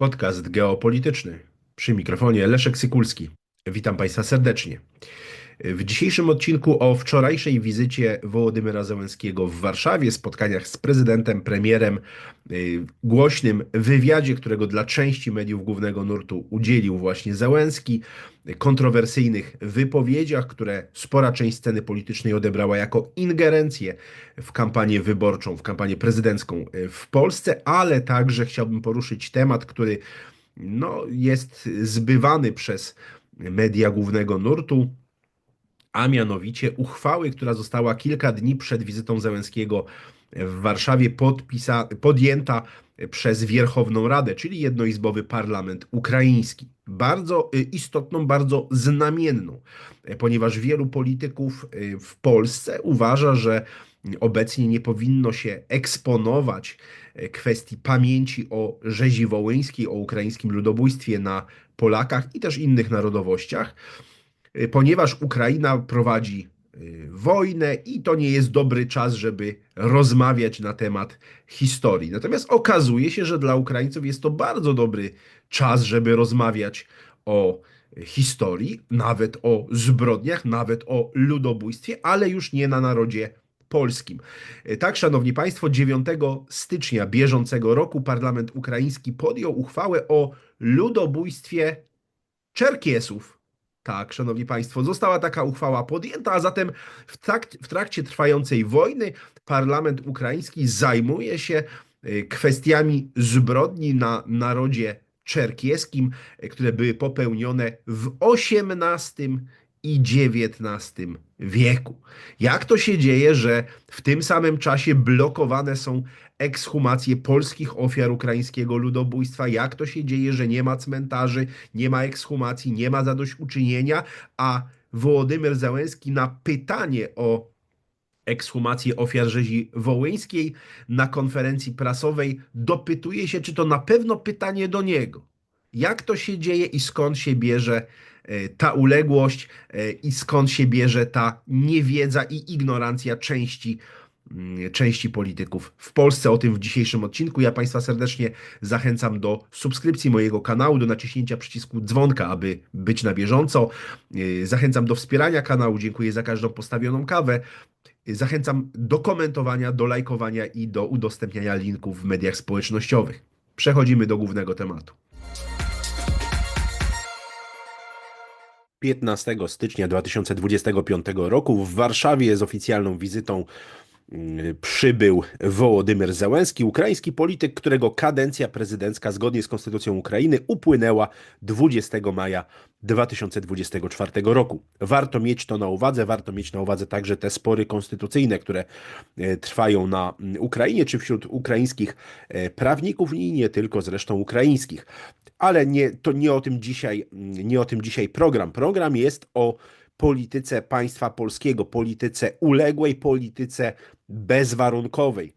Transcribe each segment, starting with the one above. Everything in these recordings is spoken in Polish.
Podcast geopolityczny. Przy mikrofonie Leszek Sykulski. Witam Państwa serdecznie. W dzisiejszym odcinku o wczorajszej wizycie Wołodymyra Zełenskiego w Warszawie, spotkaniach z prezydentem, premierem, y, głośnym wywiadzie, którego dla części mediów głównego nurtu udzielił właśnie Zełenski, kontrowersyjnych wypowiedziach, które spora część sceny politycznej odebrała jako ingerencję w kampanię wyborczą, w kampanię prezydencką y, w Polsce, ale także chciałbym poruszyć temat, który no, jest zbywany przez media głównego nurtu, a mianowicie uchwały, która została kilka dni przed wizytą Zełenskiego w Warszawie podpisa, podjęta przez Wierchowną Radę, czyli jednoizbowy parlament ukraiński. Bardzo y, istotną, bardzo znamienną, ponieważ wielu polityków y, w Polsce uważa, że obecnie nie powinno się eksponować y, kwestii pamięci o rzezi wołyńskiej, o ukraińskim ludobójstwie na Polakach i też innych narodowościach Y, ponieważ Ukraina prowadzi wojnę i to nie jest dobry czas, żeby rozmawiać na temat historii. Natomiast okazuje się, że dla Ukraińców jest to bardzo dobry czas, żeby rozmawiać o historii, nawet o zbrodniach, nawet o ludobójstwie, ale już nie na narodzie polskim. Y, tak, szanowni państwo, 9 stycznia bieżącego roku parlament ukraiński podjął uchwałę o ludobójstwie Czerkiesów tak, szanowni państwo, została taka uchwała podjęta, a zatem w, trakcie, w trakcie trwającej wojny parlament ukraiński zajmuje się y, kwestiami zbrodni na narodzie czerkieskim, y, które były popełnione w XVIII i XIX wieku. Jak to się dzieje, że w tym samym czasie blokowane są ekshumacje polskich ofiar ukraińskiego ludobójstwa? Jak to się dzieje, że nie ma cmentarzy, nie ma ekshumacji, nie ma zadośćuczynienia, a Wołodymyr Załęski na pytanie o ekshumację ofiar rzezi wołyńskiej na konferencji prasowej dopytuje się, czy to na pewno pytanie do niego. Jak to się dzieje i skąd się bierze E, ta uległość e, i skąd się bierze ta niewiedza i ignorancja części części polityków w Polsce. O tym w dzisiejszym odcinku. Ja Państwa serdecznie zachęcam do subskrypcji mojego kanału, do naciśnięcia przycisku dzwonka, aby być na bieżąco. E, zachęcam do wspierania kanału. Dziękuję za każdą postawioną kawę. Zachęcam do komentowania, do lajkowania i do udostępniania linków w mediach społecznościowych. Przechodzimy do głównego tematu. 15 stycznia 2025 roku w Warszawie z oficjalną wizytą mm, przybył Wołodymyr Zełenski, ukraiński polityk, którego kadencja prezydencka zgodnie z konstytucją Ukrainy upłynęła 20 maja 2024 roku. Warto mieć to na uwadze, warto mieć na uwadze także te spory konstytucyjne, które e, trwają na mm, Ukrainie, czy wśród ukraińskich prawników i nie tylko zresztą ukraińskich. Ale nie, to nie o tym dzisiaj, nie o tym dzisiaj program. Program jest o polityce państwa polskiego, polityce uległej, polityce bezwarunkowej.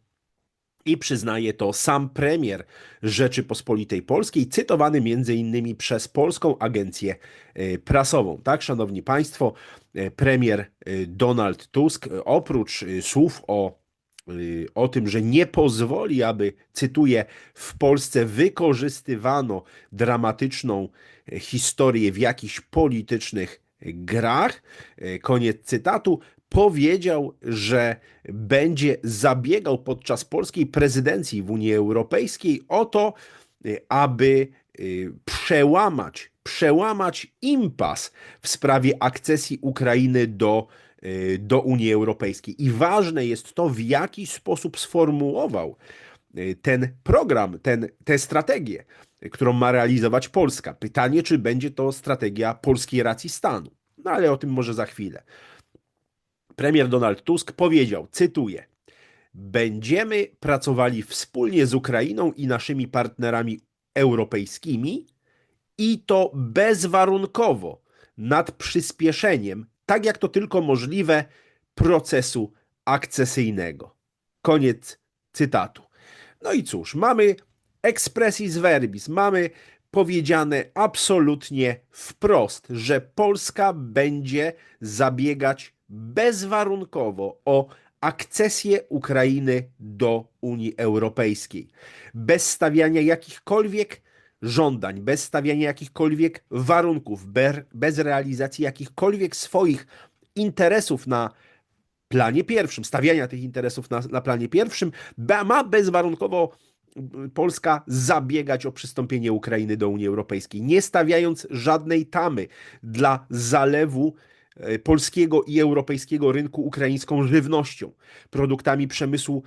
I przyznaje to sam premier Rzeczypospolitej Polskiej, cytowany między innymi przez polską agencję e, prasową. Tak, szanowni państwo, e, premier e, Donald Tusk oprócz słów o o tym, że nie pozwoli, aby, cytuję, w Polsce wykorzystywano dramatyczną historię w jakichś politycznych grach, koniec cytatu, powiedział, że będzie zabiegał podczas polskiej prezydencji w Unii Europejskiej o to, aby y, przełamać, przełamać impas w sprawie akcesji Ukrainy do, do Unii Europejskiej. I ważne jest to, w jaki sposób sformułował ten program, ten, tę strategię, którą ma realizować Polska. Pytanie, czy będzie to strategia polskiej racji stanu. No ale o tym może za chwilę premier Donald Tusk powiedział, cytuję: Będziemy pracowali wspólnie z Ukrainą i naszymi partnerami europejskimi i to bezwarunkowo nad przyspieszeniem, tak jak to tylko możliwe, procesu akcesyjnego. Koniec cytatu. No i cóż, mamy expressis verbis, mamy powiedziane absolutnie wprost, że Polska będzie zabiegać bezwarunkowo o akcesję Ukrainy do Unii Europejskiej, bez stawiania jakichkolwiek żądań, bez stawiania jakichkolwiek warunków, bez realizacji jakichkolwiek swoich interesów na planie pierwszym, stawiania tych interesów na, na planie pierwszym, ma bezwarunkowo Polska zabiegać o przystąpienie Ukrainy do Unii Europejskiej, nie stawiając żadnej tamy dla zalewu e, polskiego i europejskiego rynku ukraińską żywnością, produktami przemysłu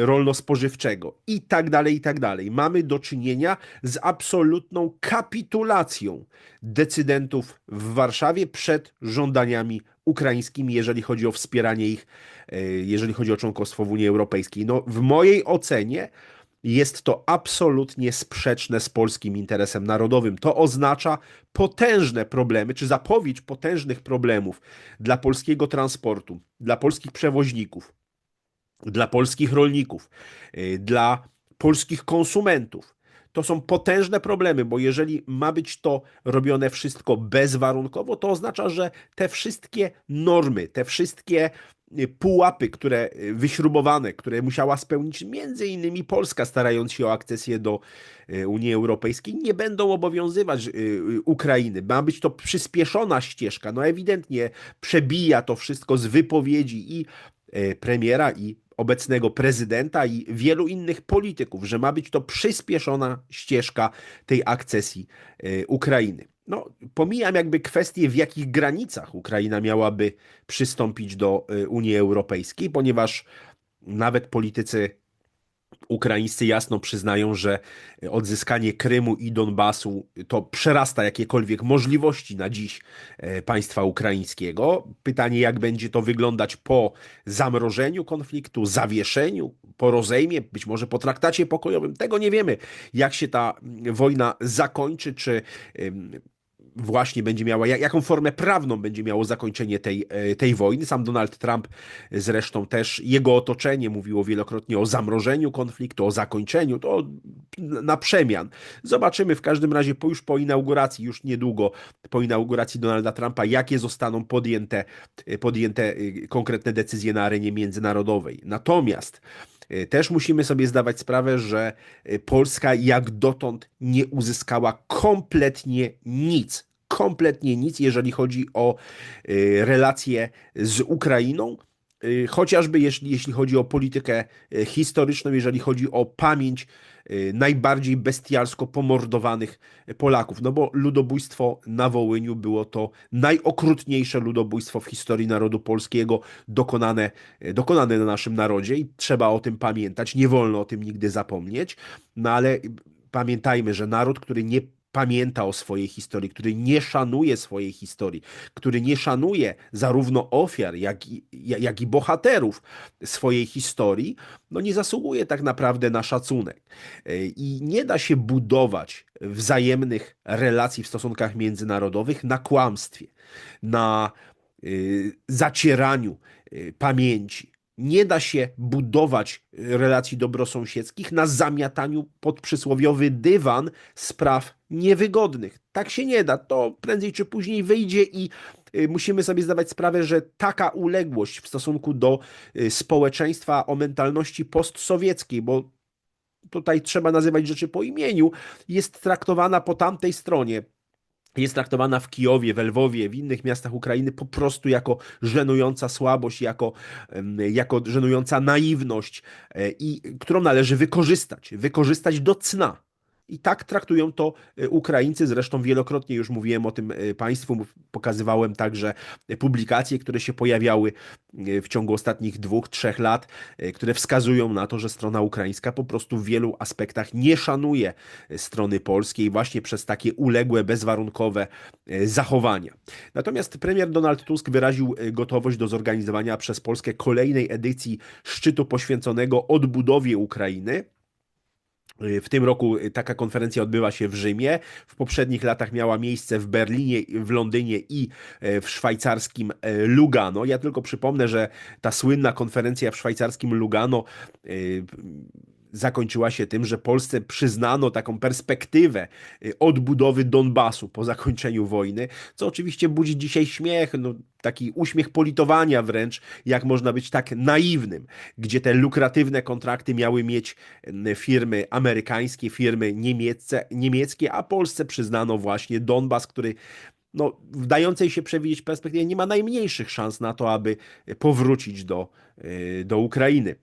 rolno-spożywczego i tak dalej, i tak dalej. Mamy do czynienia z absolutną kapitulacją decydentów w Warszawie przed żądaniami ukraińskimi, jeżeli chodzi o wspieranie ich, e, jeżeli chodzi o członkostwo w Unii Europejskiej. No, w mojej ocenie jest to absolutnie sprzeczne z polskim interesem narodowym. To oznacza potężne problemy, czy zapowiedź potężnych problemów dla polskiego transportu, dla polskich przewoźników, dla polskich rolników, y, dla polskich konsumentów. To są potężne problemy, bo jeżeli ma być to robione wszystko bezwarunkowo, to oznacza, że te wszystkie normy, te wszystkie pułapy, które y, wyśrubowane, które musiała spełnić między innymi Polska, starając się o akcesję do y, Unii Europejskiej, nie będą obowiązywać Ukrainy. Ma być to przyspieszona ścieżka. No ewidentnie przebija to wszystko z wypowiedzi i premiera, i obecnego prezydenta i wielu innych polityków, że ma być to przyspieszona ścieżka tej akcesji Ukrainy no, pomijam jakby kwestię, w jakich granicach Ukraina miałaby przystąpić do y, Unii Europejskiej, ponieważ nawet politycy ukraińscy jasno przyznają, że odzyskanie Krymu i Donbasu to przerasta jakiekolwiek możliwości na dziś e, państwa ukraińskiego. Pytanie, jak będzie to wyglądać po zamrożeniu konfliktu, zawieszeniu, po rozejmie, być może po traktacie pokojowym, tego nie wiemy. Jak się ta wojna zakończy, czy właśnie będzie miała, jaką formę prawną będzie miało zakończenie tej, e, tej wojny. Sam Donald Trump zresztą też, jego otoczenie mówiło wielokrotnie o zamrożeniu konfliktu, o zakończeniu, to na przemian. Zobaczymy w każdym razie po, już po inauguracji, już niedługo po inauguracji Donalda Trumpa, jakie zostaną podjęte, podjęte e, konkretne decyzje na arenie międzynarodowej. Natomiast też musimy sobie zdawać sprawę, że Polska jak dotąd nie uzyskała kompletnie nic. Kompletnie nic, jeżeli chodzi o y, relacje z Ukrainą chociażby jeśli, jeśli chodzi o politykę historyczną, jeżeli chodzi o pamięć najbardziej bestialsko pomordowanych Polaków. No bo ludobójstwo na Wołyniu było to najokrutniejsze ludobójstwo w historii narodu polskiego dokonane, y, dokonane na naszym narodzie i trzeba o tym pamiętać. Nie wolno o tym nigdy zapomnieć. No ale pamiętajmy, że naród, który nie pamięta o swojej historii, który nie szanuje swojej historii, który nie szanuje zarówno ofiar, jak i, jak i bohaterów swojej historii, no nie zasługuje tak naprawdę na szacunek. I nie da się budować wzajemnych relacji w stosunkach międzynarodowych na kłamstwie, na y, zacieraniu y, pamięci. Nie da się budować relacji dobrosąsiedzkich na zamiataniu pod przysłowiowy dywan spraw niewygodnych. Tak się nie da. To prędzej czy później wyjdzie i y, musimy sobie zdawać sprawę, że taka uległość w stosunku do y, społeczeństwa o mentalności postsowieckiej, bo tutaj trzeba nazywać rzeczy po imieniu, jest traktowana po tamtej stronie jest traktowana w Kijowie, w Lwowie, w innych miastach Ukrainy po prostu jako żenująca słabość, jako, jako żenująca naiwność, e, i którą należy wykorzystać, wykorzystać do cna. I tak traktują to e, Ukraińcy. Zresztą wielokrotnie już mówiłem o tym e, Państwu, pokazywałem także publikacje, które się pojawiały e, w ciągu ostatnich dwóch, trzech lat, które wskazują na to, że strona ukraińska po prostu w wielu aspektach nie szanuje strony polskiej właśnie przez takie uległe, bezwarunkowe zachowania. Natomiast premier Donald Tusk wyraził gotowość do zorganizowania przez Polskę kolejnej edycji szczytu poświęconego odbudowie Ukrainy. W tym roku taka konferencja odbywa się w Rzymie. W poprzednich latach miała miejsce w Berlinie, w Londynie i e, w szwajcarskim e, Lugano. Ja tylko przypomnę, że ta słynna konferencja w szwajcarskim Lugano e, zakończyła się tym, że Polsce przyznano taką perspektywę y, odbudowy Donbasu po zakończeniu wojny, co oczywiście budzi dzisiaj śmiech, no, taki uśmiech politowania wręcz, jak można być tak naiwnym, gdzie te lukratywne kontrakty miały mieć firmy amerykańskie, firmy niemieckie, niemieckie a Polsce przyznano właśnie Donbas, który no, w dającej się przewidzieć perspektywie nie ma najmniejszych szans na to, aby powrócić do, y, do Ukrainy.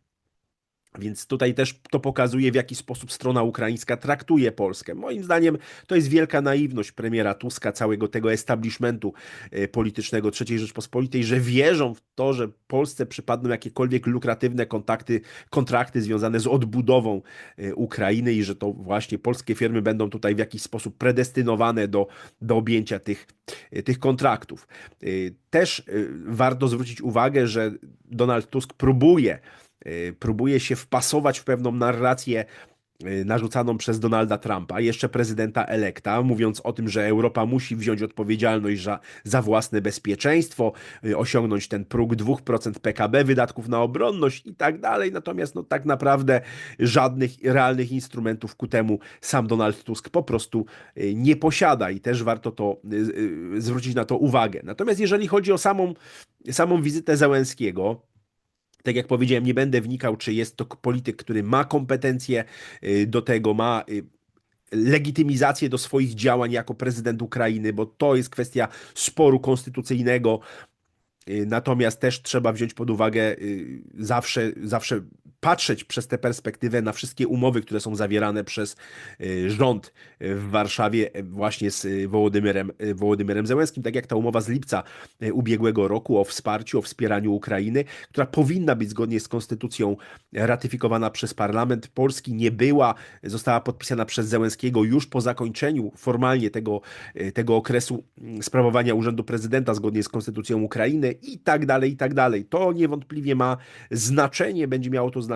Więc tutaj też to pokazuje, w jaki sposób strona ukraińska traktuje Polskę. Moim zdaniem to jest wielka naiwność premiera Tuska, całego tego establishmentu e, politycznego III Rzeczpospolitej, że wierzą w to, że Polsce przypadną jakiekolwiek lukratywne kontakty, kontrakty związane z odbudową e, Ukrainy i że to właśnie polskie firmy będą tutaj w jakiś sposób predestynowane do, do objęcia tych, e, tych kontraktów. Też warto zwrócić uwagę, że Donald Tusk próbuje próbuje się wpasować w pewną narrację y, narzucaną przez Donalda Trumpa, jeszcze prezydenta elekta, mówiąc o tym, że Europa musi wziąć odpowiedzialność za, za własne bezpieczeństwo, y, osiągnąć ten próg 2% PKB wydatków na obronność i tak dalej. Natomiast no, tak naprawdę żadnych realnych instrumentów ku temu sam Donald Tusk po prostu nie posiada i też warto to zwrócić na to uwagę. Natomiast jeżeli chodzi o samą, samą wizytę Zełenskiego, tak jak powiedziałem, nie będę wnikał, czy jest to polityk, który ma kompetencje y, do tego, ma y, legitymizację do swoich działań jako prezydent Ukrainy, bo to jest kwestia sporu konstytucyjnego. Y, natomiast też trzeba wziąć pod uwagę zawsze, zawsze patrzeć przez tę perspektywę na wszystkie umowy, które są zawierane przez y, rząd w Warszawie y, właśnie z Wołodymyrem, y, Wołodymyrem Zełenskim, tak jak ta umowa z lipca ubiegłego roku o wsparciu, o wspieraniu Ukrainy, która powinna być zgodnie z konstytucją ratyfikowana przez parlament polski, nie była, została podpisana przez Zełenskiego już po zakończeniu formalnie tego, tego okresu mm, sprawowania urzędu prezydenta zgodnie z konstytucją Ukrainy i tak dalej, i tak dalej. To niewątpliwie ma znaczenie, będzie miało to znaczenie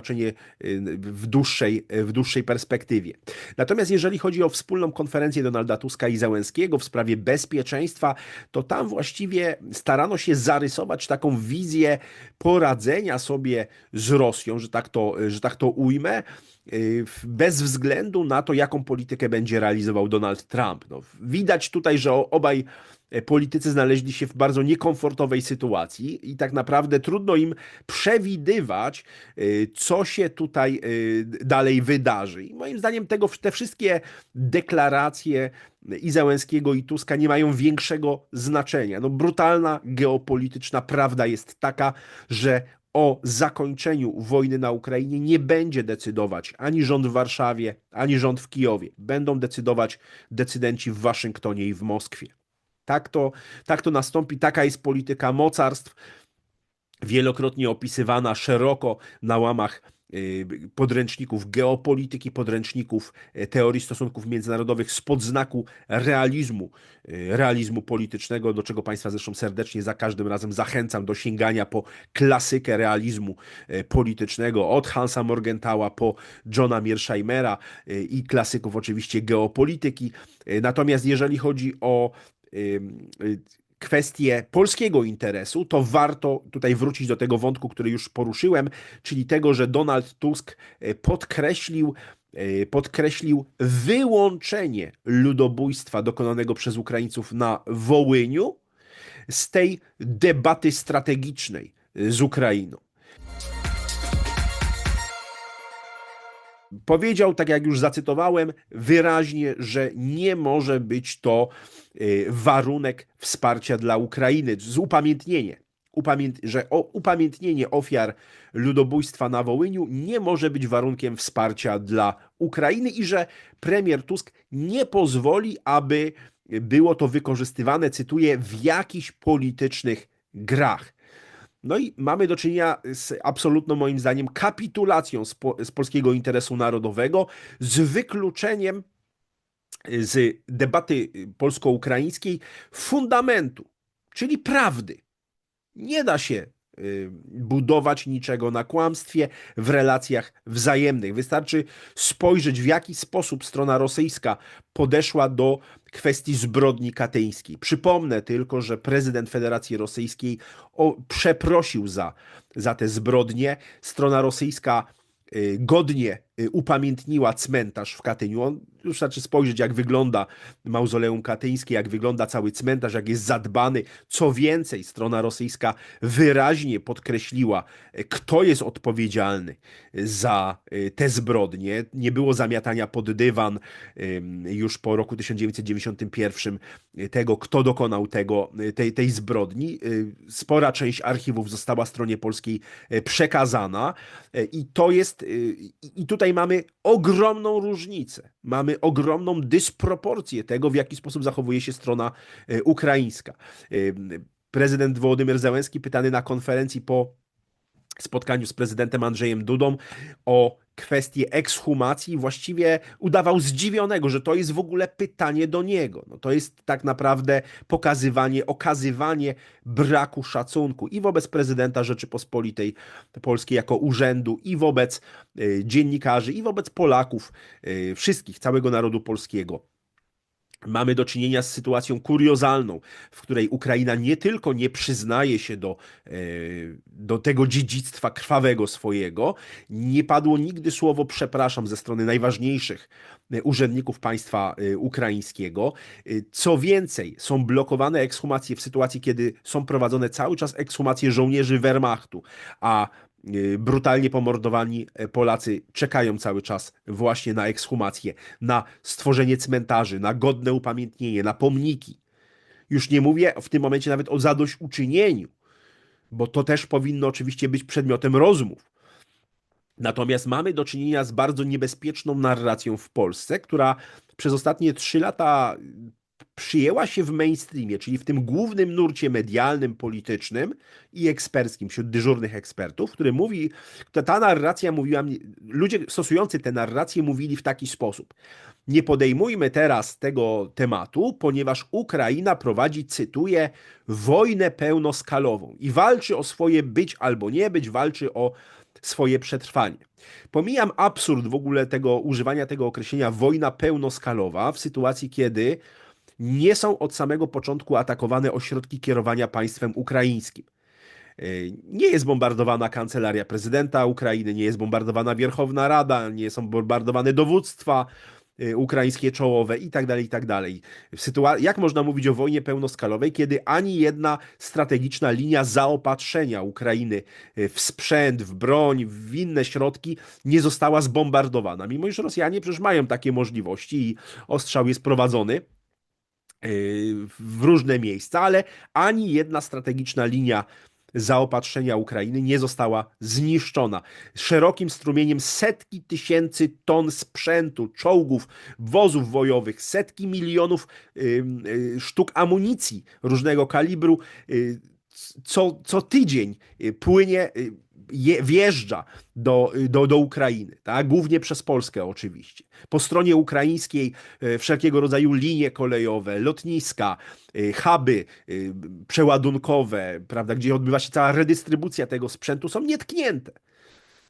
y, w dłuższej, w dłuższej perspektywie. Natomiast jeżeli chodzi o wspólną konferencję Donalda Tuska i Załęskiego w sprawie bezpieczeństwa, to tam właściwie starano się zarysować taką wizję poradzenia sobie z Rosją, że tak to, że tak to ujmę, bez względu na to, jaką politykę będzie realizował Donald Trump. No, widać tutaj, że obaj E, politycy znaleźli się w bardzo niekomfortowej sytuacji i tak naprawdę trudno im przewidywać, e, co się tutaj e, dalej wydarzy. I moim zdaniem tego, te wszystkie deklaracje i Załęskiego i Tuska nie mają większego znaczenia. No, brutalna geopolityczna prawda jest taka, że o zakończeniu wojny na Ukrainie nie będzie decydować ani rząd w Warszawie, ani rząd w Kijowie. Będą decydować decydenci w Waszyngtonie i w Moskwie. Tak to, tak to nastąpi, taka jest polityka mocarstw, wielokrotnie opisywana szeroko na łamach podręczników geopolityki, podręczników y, teorii stosunków międzynarodowych spod znaku realizmu, y, realizmu politycznego, do czego Państwa zresztą serdecznie za każdym razem zachęcam do sięgania po klasykę realizmu politycznego od Hansa Morgenthala po Johna Mearsheimera i klasyków oczywiście geopolityki. Natomiast jeżeli chodzi o Y, kwestię polskiego interesu, to warto tutaj wrócić do tego wątku, który już poruszyłem, czyli tego, że Donald Tusk y, podkreślił, y, podkreślił wyłączenie ludobójstwa dokonanego przez Ukraińców na Wołyniu z tej debaty strategicznej z Ukrainą. Powiedział, tak jak już zacytowałem, wyraźnie, że nie może być to y, warunek wsparcia dla Ukrainy, z upamiętnienie, upamięt, że o, upamiętnienie ofiar ludobójstwa na Wołyniu nie może być warunkiem wsparcia dla Ukrainy i że premier Tusk nie pozwoli, aby było to wykorzystywane, cytuję, w jakichś politycznych grach. No i mamy do czynienia z absolutną, moim zdaniem, kapitulacją z, po, z polskiego interesu narodowego, z wykluczeniem y, z debaty polsko-ukraińskiej fundamentu, czyli prawdy. Nie da się y, budować niczego na kłamstwie w relacjach wzajemnych. Wystarczy spojrzeć, w jaki sposób strona rosyjska podeszła do kwestii zbrodni katyńskiej. Przypomnę tylko, że prezydent Federacji Rosyjskiej przeprosił za, za te zbrodnie. Strona rosyjska y, godnie y, upamiętniła cmentarz w Katyniu. On, już wystarczy spojrzeć, jak wygląda mauzoleum katyńskie, jak wygląda cały cmentarz, jak jest zadbany. Co więcej, strona rosyjska wyraźnie podkreśliła, y, kto jest odpowiedzialny za y, te zbrodnie. Nie było zamiatania pod dywan już po roku 1991 tego, kto dokonał tego, tej, tej zbrodni. Y, Spora część archiwów została stronie polskiej y, przekazana y, i to jest, y, i tutaj mamy ogromną różnicę, mamy ogromną dysproporcję tego, w jaki sposób zachowuje się strona y, ukraińska. Y, Prezydent Wołodymyr Zełenski pytany na konferencji po spotkaniu z prezydentem Andrzejem Dudą o kwestię ekshumacji, właściwie udawał zdziwionego, że to jest w ogóle pytanie do niego. No to jest tak naprawdę pokazywanie, okazywanie braku szacunku i wobec prezydenta Rzeczypospolitej Polskiej jako urzędu, i wobec y, dziennikarzy, i wobec Polaków, y, wszystkich, całego narodu polskiego. Mamy do czynienia z sytuacją kuriozalną, w której Ukraina nie tylko nie przyznaje się do, e, do tego dziedzictwa krwawego swojego, nie padło nigdy słowo przepraszam ze strony najważniejszych e, urzędników państwa e, ukraińskiego. Co więcej, są blokowane ekshumacje w sytuacji, kiedy są prowadzone cały czas ekshumacje żołnierzy Wehrmachtu, a brutalnie pomordowani e, Polacy czekają cały czas właśnie na ekshumację, na stworzenie cmentarzy, na godne upamiętnienie, na pomniki. Już nie mówię w tym momencie nawet o zadośćuczynieniu, bo to też powinno oczywiście być przedmiotem rozmów. Natomiast mamy do czynienia z bardzo niebezpieczną narracją w Polsce, która przez ostatnie trzy lata przyjęła się w mainstreamie, czyli w tym głównym nurcie medialnym, politycznym i eksperckim, wśród dyżurnych ekspertów, który mówi, ta, ta narracja mówiła, ludzie stosujący tę narrację mówili w taki sposób. Nie podejmujmy teraz tego tematu, ponieważ Ukraina prowadzi, cytuję, wojnę pełnoskalową i walczy o swoje być albo nie być, walczy o swoje przetrwanie. Pomijam absurd w ogóle tego używania tego określenia wojna pełnoskalowa w sytuacji, kiedy nie są od samego początku atakowane ośrodki kierowania państwem ukraińskim. Yy, Nie jest bombardowana kancelaria prezydenta Ukrainy, nie jest bombardowana Wierchowna Rada, nie są bombardowane dowództwa yy, ukraińskie czołowe i tak dalej, i tak dalej. Jak można mówić o wojnie pełnoskalowej, kiedy ani jedna strategiczna linia zaopatrzenia Ukrainy yy, w sprzęt, w broń, w inne środki nie została zbombardowana, mimo iż Rosjanie przecież mają takie możliwości i ostrzał jest prowadzony w różne miejsca, ale ani jedna strategiczna linia zaopatrzenia Ukrainy nie została zniszczona. Szerokim strumieniem setki tysięcy ton sprzętu, czołgów, wozów wojowych, setki milionów yy, yy, sztuk amunicji różnego kalibru co, co tydzień płynie, je, wjeżdża do, do, do Ukrainy, tak? głównie przez Polskę oczywiście. Po stronie ukraińskiej e, wszelkiego rodzaju linie kolejowe, lotniska, e, huby e, przeładunkowe, prawda, gdzie odbywa się cała redystrybucja tego sprzętu, są nietknięte.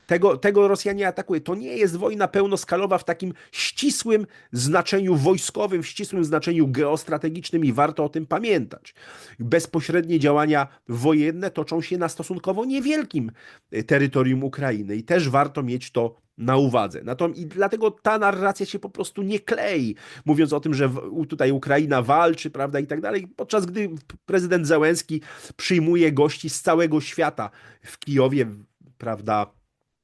Tego, tego Rosjanie atakuje. To nie jest wojna pełnoskalowa w takim ścisłym znaczeniu wojskowym, w ścisłym znaczeniu geostrategicznym i warto o tym pamiętać. Bezpośrednie działania wojenne toczą się na stosunkowo niewielkim y, terytorium Ukrainy i też warto mieć to na uwadze. Natomiast i dlatego ta narracja się po prostu nie klei, mówiąc o tym, że tutaj Ukraina walczy, prawda, i tak dalej, podczas gdy prezydent Zełenski przyjmuje gości z całego świata w Kijowie, prawda,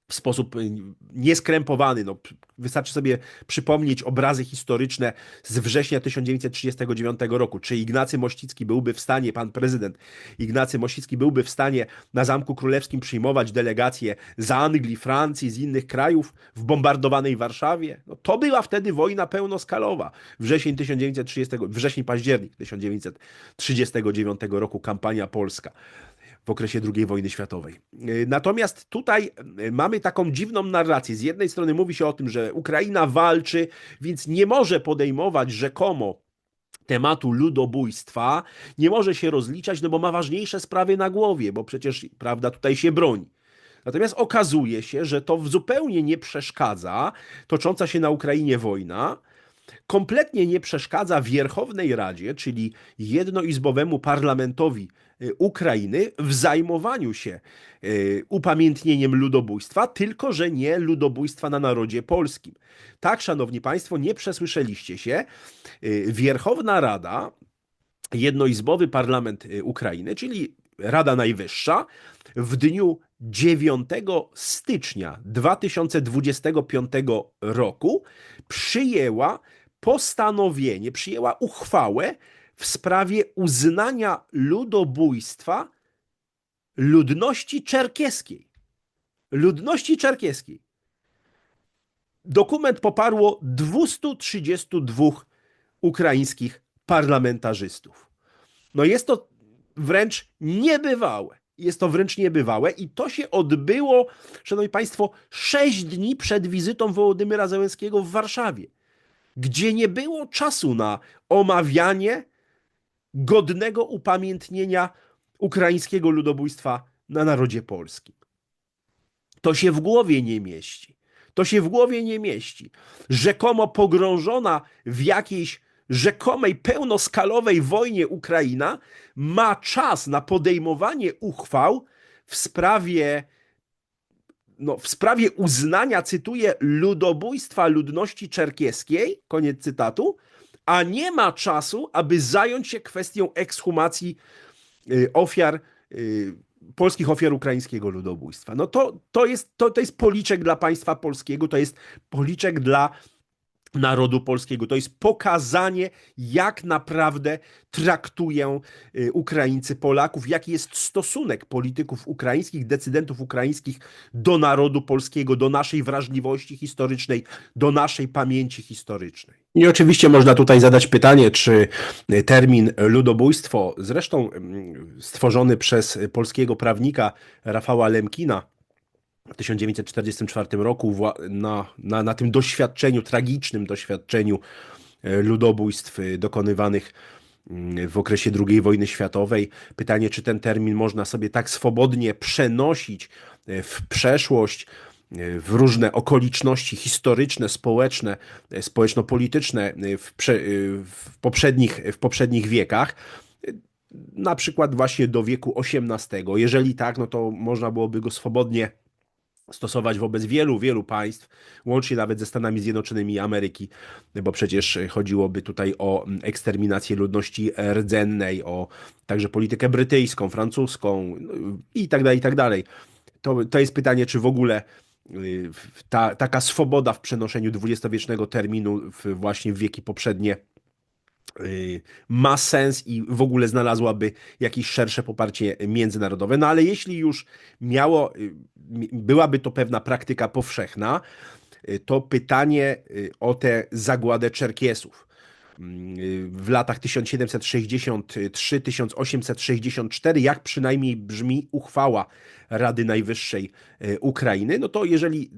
w sposób y, nieskrępowany. No, wystarczy sobie przypomnieć obrazy historyczne z września 1939 roku. Czy Ignacy Mościcki byłby w stanie, pan prezydent Ignacy Mościcki byłby w stanie na Zamku Królewskim przyjmować delegacje z Anglii, Francji, z innych krajów w bombardowanej Warszawie? No, to była wtedy wojna pełnoskalowa. Wrzesień 1930, wrzesień, październik 1939 roku, kampania polska w okresie II wojny światowej. Yy, Natomiast tutaj yy, mamy taką dziwną narrację. Z jednej strony mówi się o tym, że Ukraina walczy, więc nie może podejmować rzekomo tematu ludobójstwa, nie może się rozliczać, no bo ma ważniejsze sprawy na głowie, bo przecież, prawda, tutaj się broni. Natomiast okazuje się, że to zupełnie nie przeszkadza tocząca się na Ukrainie wojna, kompletnie nie przeszkadza Wierchownej Radzie, czyli jednoizbowemu parlamentowi y, Ukrainy w zajmowaniu się y, upamiętnieniem ludobójstwa, tylko że nie ludobójstwa na narodzie polskim. Tak, szanowni państwo, nie przesłyszeliście się. Y, Wierchowna Rada, jednoizbowy parlament Ukrainy, czyli Rada Najwyższa, w dniu 9 stycznia 2025 roku przyjęła postanowienie, przyjęła uchwałę w sprawie uznania ludobójstwa ludności czerkieskiej. Ludności czerkieskiej. Dokument poparło 232 ukraińskich parlamentarzystów. No jest to wręcz niebywałe. Jest to wręcz niebywałe i to się odbyło, szanowni państwo, sześć dni przed wizytą Wołodymyra Zełenskiego w Warszawie, gdzie nie było czasu na omawianie godnego upamiętnienia ukraińskiego ludobójstwa na narodzie polskim. To się w głowie nie mieści. To się w głowie nie mieści. Rzekomo pogrążona w jakiejś rzekomej pełnoskalowej wojnie Ukraina ma czas na podejmowanie uchwał w sprawie no, w sprawie uznania, cytuję, ludobójstwa ludności czerkieskiej, koniec cytatu, a nie ma czasu, aby zająć się kwestią ekshumacji y, ofiar, y, polskich ofiar ukraińskiego ludobójstwa. No to, to, jest, to, to jest policzek dla państwa polskiego, to jest policzek dla narodu polskiego. To jest pokazanie, jak naprawdę traktują y, Ukraińcy Polaków, jaki jest stosunek polityków ukraińskich, decydentów ukraińskich do narodu polskiego, do naszej wrażliwości historycznej, do naszej pamięci historycznej. I oczywiście można tutaj zadać pytanie, czy termin ludobójstwo, zresztą mm, stworzony przez polskiego prawnika Rafała Lemkina, w 1944 roku na, na, na tym doświadczeniu, tragicznym doświadczeniu e, ludobójstw e, dokonywanych mm, w okresie II wojny światowej. Pytanie, czy ten termin można sobie tak swobodnie przenosić e, w przeszłość, w różne okoliczności historyczne, społeczne, społeczno-polityczne w, w, poprzednich, w poprzednich wiekach. Na przykład właśnie do wieku XVIII. Jeżeli tak, no to można byłoby go swobodnie stosować wobec wielu, wielu państw, łącznie nawet ze Stanami Zjednoczonymi Ameryki, bo przecież chodziłoby tutaj o eksterminację ludności rdzennej, o także politykę brytyjską, francuską no i tak dalej, i tak dalej. To, to jest pytanie, czy w ogóle y, ta, taka swoboda w przenoszeniu dwudziestowiecznego terminu w, właśnie w wieki poprzednie Y, ma sens i w ogóle znalazłaby jakieś szersze poparcie międzynarodowe. No ale jeśli już miało, y, byłaby to pewna praktyka powszechna, y, to pytanie o tę zagładę Czerkiesów w latach 1763-1864, jak przynajmniej brzmi uchwała Rady Najwyższej Ukrainy, no to jeżeli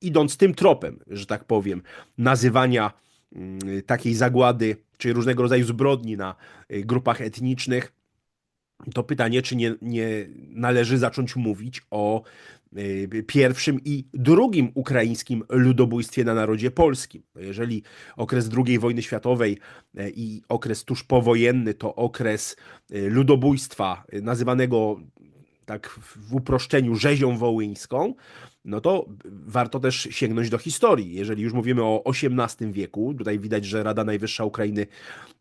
idąc tym tropem, że tak powiem, nazywania Y, takiej zagłady, czy różnego rodzaju zbrodni na y, grupach etnicznych, to pytanie, czy nie, nie należy zacząć mówić o y, pierwszym i drugim ukraińskim ludobójstwie na narodzie polskim. Jeżeli okres II wojny światowej i okres tuż powojenny to okres ludobójstwa nazywanego tak w uproszczeniu rzezią wołyńską, no to warto też sięgnąć do historii. Jeżeli już mówimy o XVIII wieku, tutaj widać, że Rada Najwyższa Ukrainy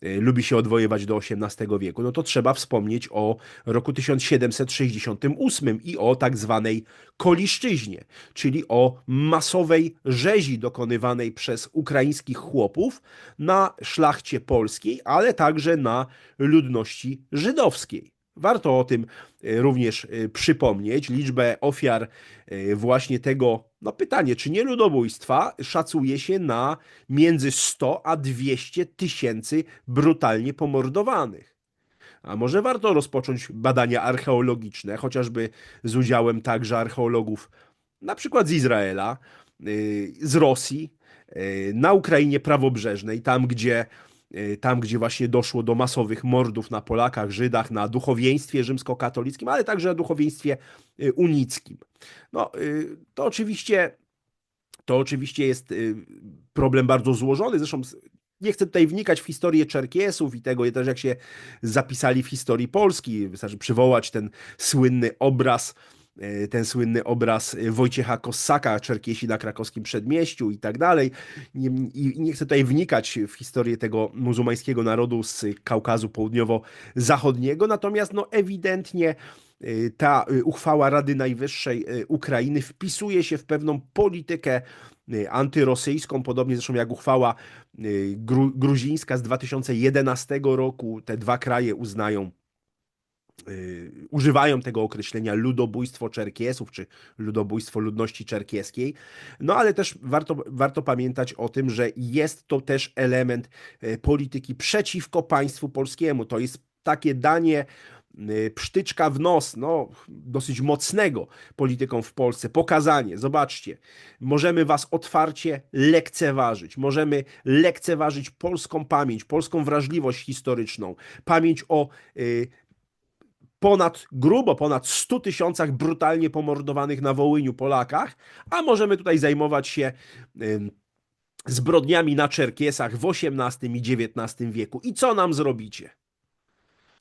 y, lubi się odwoływać do XVIII wieku, no to trzeba wspomnieć o roku 1768 i o tak zwanej koliszczyźnie, czyli o masowej rzezi dokonywanej przez ukraińskich chłopów na szlachcie polskiej, ale także na ludności żydowskiej. Warto o tym e, również e, przypomnieć. Liczbę ofiar e, właśnie tego, no pytanie, czy nie ludobójstwa, szacuje się na między 100 a 200 tysięcy brutalnie pomordowanych. A może warto rozpocząć badania archeologiczne, chociażby z udziałem także archeologów, na przykład z Izraela, z Rosji, na Ukrainie prawobrzeżnej, tam gdzie tam gdzie właśnie doszło do masowych mordów na Polakach, Żydach, na duchowieństwie rzymskokatolickim, ale także na duchowieństwie y, unickim. No, y, to oczywiście, to oczywiście jest problem bardzo złożony, zresztą nie chcę tutaj wnikać w historię Czerkiesów i tego, też jak się zapisali w historii Polski. Wystarczy przywołać ten słynny obraz, ten słynny obraz e, Wojciecha Kossaka, Czerkiesi na krakowskim przedmieściu i tak dalej. Nie, i nie chcę tutaj wnikać w historię tego muzułmańskiego narodu z Kaukazu Południowo-Zachodniego, natomiast no ewidentnie y, ta uchwała Rady Najwyższej Ukrainy wpisuje się w pewną politykę antyrosyjską, podobnie zresztą jak uchwała gru, gruzińska z 2011 roku. Te dwa kraje uznają, używają tego określenia ludobójstwo Czerkiesów, czy ludobójstwo ludności czerkieskiej. No ale też warto, warto pamiętać o tym, że jest to też element y, polityki przeciwko państwu polskiemu. To jest takie danie y, psztyczka w nos, no, dosyć mocnego polityką w Polsce, pokazanie, zobaczcie, możemy was otwarcie lekceważyć, możemy lekceważyć polską pamięć, polską wrażliwość historyczną, pamięć o y, ponad, grubo ponad 100 tysiącach brutalnie pomordowanych na Wołyniu Polakach, a możemy tutaj zajmować się zbrodniami na Czerkiesach w XVIII i XIX wieku. I co nam zrobicie?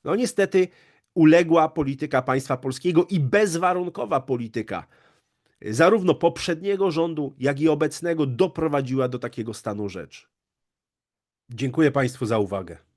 No niestety uległa polityka państwa polskiego i bezwarunkowa polityka zarówno poprzedniego rządu, jak i obecnego doprowadziła do takiego stanu rzeczy. Dziękuję Państwu za uwagę.